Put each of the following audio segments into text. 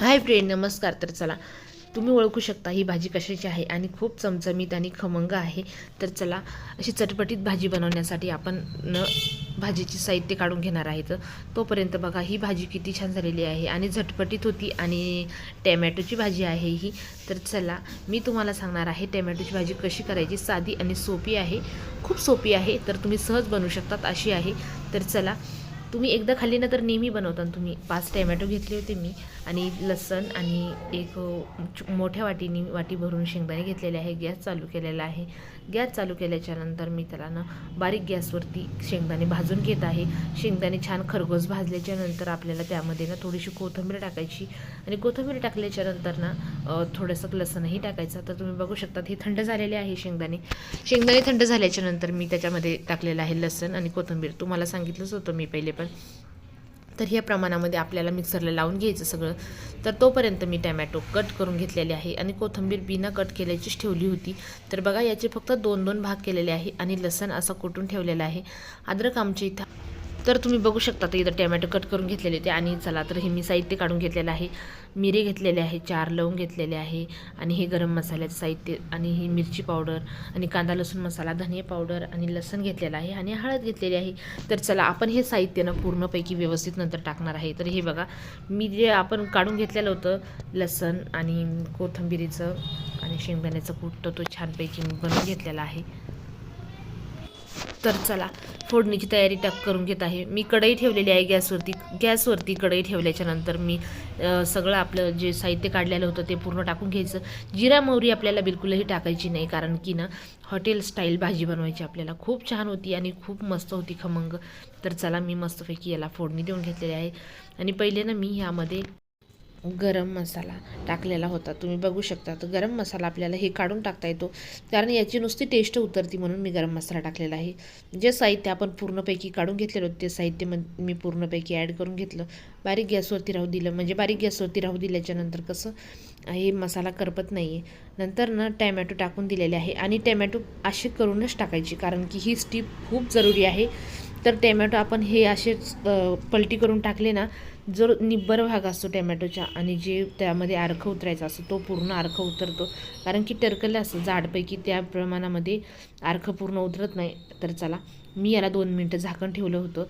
Hi friend नमस्कार. तर चला तुम्ही ओळखू शकता ही भाजी कशाची आहे आणि खूप चमचमीत आणि खमंग आहे. तर चला अशी चटपटीत भाजी बनवण्यासाठी आपण न भाजीची साहित्य काढून घेणार आहेत तोपर्यंत बघा ही भाजी किती छान झालेली आहे आणि झटपटीत होती आणि टॅमॅटोची भाजी आहे ही. तर चला मी तुम्हाला सांगणार आहे टॅमॅटोची भाजी कशी करायची. साधी आणि सोपी आहे. खूप सोपी आहे तर तुम्ही सहज बनवू शकतात अशी आहे. तर चला तुम्ही एकदा खाल्ली ना तर नेहमी बनवता ना तुम्ही पाच टॅमॅटो घेतले होते मी आणि लसण आणि एक मोठ्या वाटीनी वाटी भरून शेंगदाणे घेतलेले आहे. गॅस चालू केलेला आहे. गॅस चालू केल्याच्यानंतर मी त्याला ना बारीक गॅसवरती शेंगदाणे भाजून घेत आहे. शेंगदाणे छान खरगोस भाजल्याच्या नंतर आपल्याला त्यामध्ये ना थोडीशी कोथिंबीर टाकायची आणि कोथिंबीर टाकल्याच्या नंतर ना थोडंसं लसणही टाकायचं. तर तुम्ही बघू शकता हे थंड झालेले आहे शेंगदाणे. शेंगदाणे थंड झाल्याच्यानंतर मी त्याच्यामध्ये टाकलेलं आहे लसण आणि कोथिंबीर. तुम्हाला सांगितलंच होतं मी पहिले आपण तर ह्या प्रमाणामध्ये आपल्याला मिक्सरला लावून घ्यायचं सगळं. तर तोपर्यंत मी टॅमॅटो कट करून घेतलेले आहे आणि कोथिंबीर बिना कट केल्याचीच ठेवली होती. तर बघा याचे फक्त दोन दोन भाग केलेले आहे आणि लसण असं कुटून ठेवलेलं आहे. अद्रक आमच्या इथं तर तुम्ही बघू शकता तर इथं टॅमॅटो कट करून घेतलेले होते आणि चला तर हे मी साहित्य काढून घेतलेलं आहे. मिरे घेतलेले आहे चार लवंग घेतलेले आहे आणि हे गरम मसाल्याचं साहित्य आणि ही मिरची पावडर आणि कांदा लसूण मसाला धने पावडर आणि लसण घेतलेलं आहे आणि हळद घेतलेली आहे. तर चला आपण हे साहित्य ना पूर्णपैकी व्यवस्थित नंतर टाकणार आहे. तर हे बघा मी जे आपण काढून घेतलेलं होतं लसण आणि कोथंबिरीचं आणि शेंगदाण्याचं कूट तो छानपैकी मी बनवून घेतलेला आहे. तर चला फोडणीची तयारी टक करून घेत आहे. मी कढई ठेवलेली आहे गॅसवरती. गॅसवरती कढई ठेवल्याच्या नंतर मी सगळं आपलं जे साहित्य काढलेलं होतं ते पूर्ण टाकून घ्यायचं. जिरा मोहरी आपल्याला बिलकुलही टाकायची नाही कारण की ना हॉटेल स्टाईल भाजी बनवायची आपल्याला. खूप छान होती आणि खूप मस्त होती खमंग. तर चला मी मस्तपैकी याला फोडणी देऊन घेतलेली आहे. आणि पहिले ना मी ह्यामध्ये गरम मसाला टाकलेला होता. तुम्ही बघू शकता तर गरम मसाला आपल्याला हे काढून टाकता येतो. कारण याची नुसती टेस्ट उतरती म्हणून मी गरम मसाला टाकलेला आहे. जे साहित्य आपण पूर्णपैकी काढून घेतलेलं होतं ते साहित्य मग मी पूर्णपैकी ॲड करून घेतलं. बारीक गॅसवरती राहू दिलं. म्हणजे बारीक गॅसवरती राहू दिल्याच्यानंतर कसं हे मसाला करपत नाही आहे नंतर ना टॅमॅटो टाकून दिलेले आहे. आणि टॅमॅटो असे करूनच टाकायची. कारण की ही स्टीप खूप जरुरी आहे. तर टॅमॅटो आपण हे असेच पलटी करून टाकले ना जो निब्बर भाग असतो टॅमॅटोच्या आणि जे त्यामध्ये अर्ख उतरायचा असतो तो पूर्ण अर्ख उतरतो. कारण की टरकलं असतं जाडपैकी त्या प्रमाणामध्ये अर्ख पूर्ण उतरत नाही. तर चला मी याला दोन मिनटं झाकण ठेवलं होतं.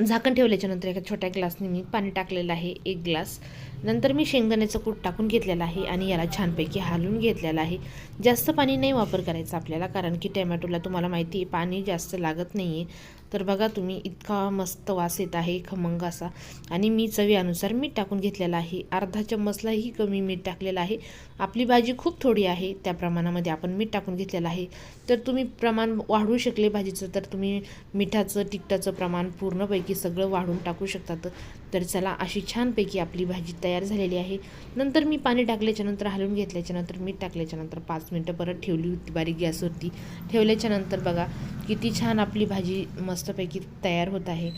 झाकण ठेवल्याच्यानंतर एका छोट्या ग्लासने मी पाणी टाकलेलं आहे एक ग्लास. नंतर मी शेंगदाण्याचं कूट टाकून घेतलेलं आहे आणि याला छानपैकी हालून घेतलेलं आहे. जास्त पाणी नाही वापर करायचा आपल्याला कारण की टॅमॅटोला तुम्हाला माहिती आहे पाणी जास्त लागत नाही आहे तर बघा तुम्ही इतका मस्त वास येत आहे खमंग असा. आणि मी चवीनुसार मीठ टाकून घेतलेलं आहे. अर्धा चम्मचलाही कमी मीठ टाकलेलं आहे. आपली भाजी खूप थोडी आहे त्या प्रमाणामध्ये आपण मीठ टाकून घेतलेलं आहे. तर तुम्ही प्रमाण वाढवू शकले भाजीचं तर तुम्ही मिठाचं तिखटाचं प्रमाण पूर्णपैकी सगळं वाढून टाकू शकतात. तर चला अशी छानपैकी आपली भाजी तयार झालेली आहे. नंतर मी पाणी टाकल्याच्यानंतर हलवून घेतल्याच्यानंतर मीठ टाकल्याच्यानंतर पाच मिनटं परत ठेवली होती बारीक गॅसवरती ठेवल्याच्यानंतर बघा किती छान आपली भाजी मस्तपैकी तयार होत आहे.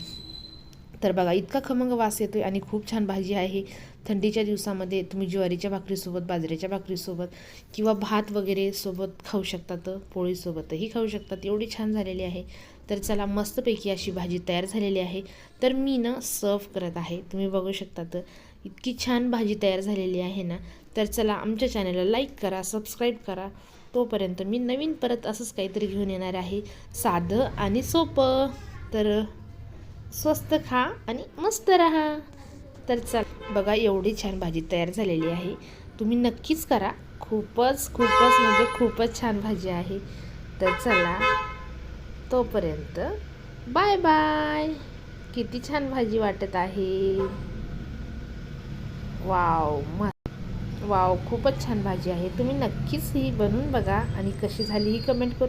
तर बघा इतका खमंग वास येतो आहे आणि खूप छान भाजी आहे. थंडीच्या दिवसामध्ये तुम्ही ज्वारीच्या भाकरीसोबत बाजरीच्या भाकरीसोबत किंवा भात वगैरे सोबत खाऊ शकतात पोळीसोबतही खाऊ शकतात एवढी छान झालेली आहे. तर चला मस्तपैकी अशी भाजी तयार झालेली आहे. तर मी ना सर्व करत आहे. तुम्ही बघू शकतात इतकी छान भाजी तयार झालेली आहे ना. तर चला आमच्या चॅनलला लाईक करा सबस्क्राईब करा. तोपर्यंत मी नवीन परत असंच काहीतरी घेऊन येणार आहे. साधं आणि सोपं. तर स्वस्त खा आणि मस्त राहा. तर चल बघा एवढी छान भाजी तयार झालेली आहे. तुम्ही नक्कीच करा. खूपच खूपच म्हणजे खूपच छान भाजी आहे. तर चला तोपर्यंत बाय बाय. किती छान भाजी वाटत आहे. वाव म वाव खूपच छान भाजी आहे. तुम्ही नक्कीच ही बनवून बघा आणि कशी झाली ही कमेंट करून.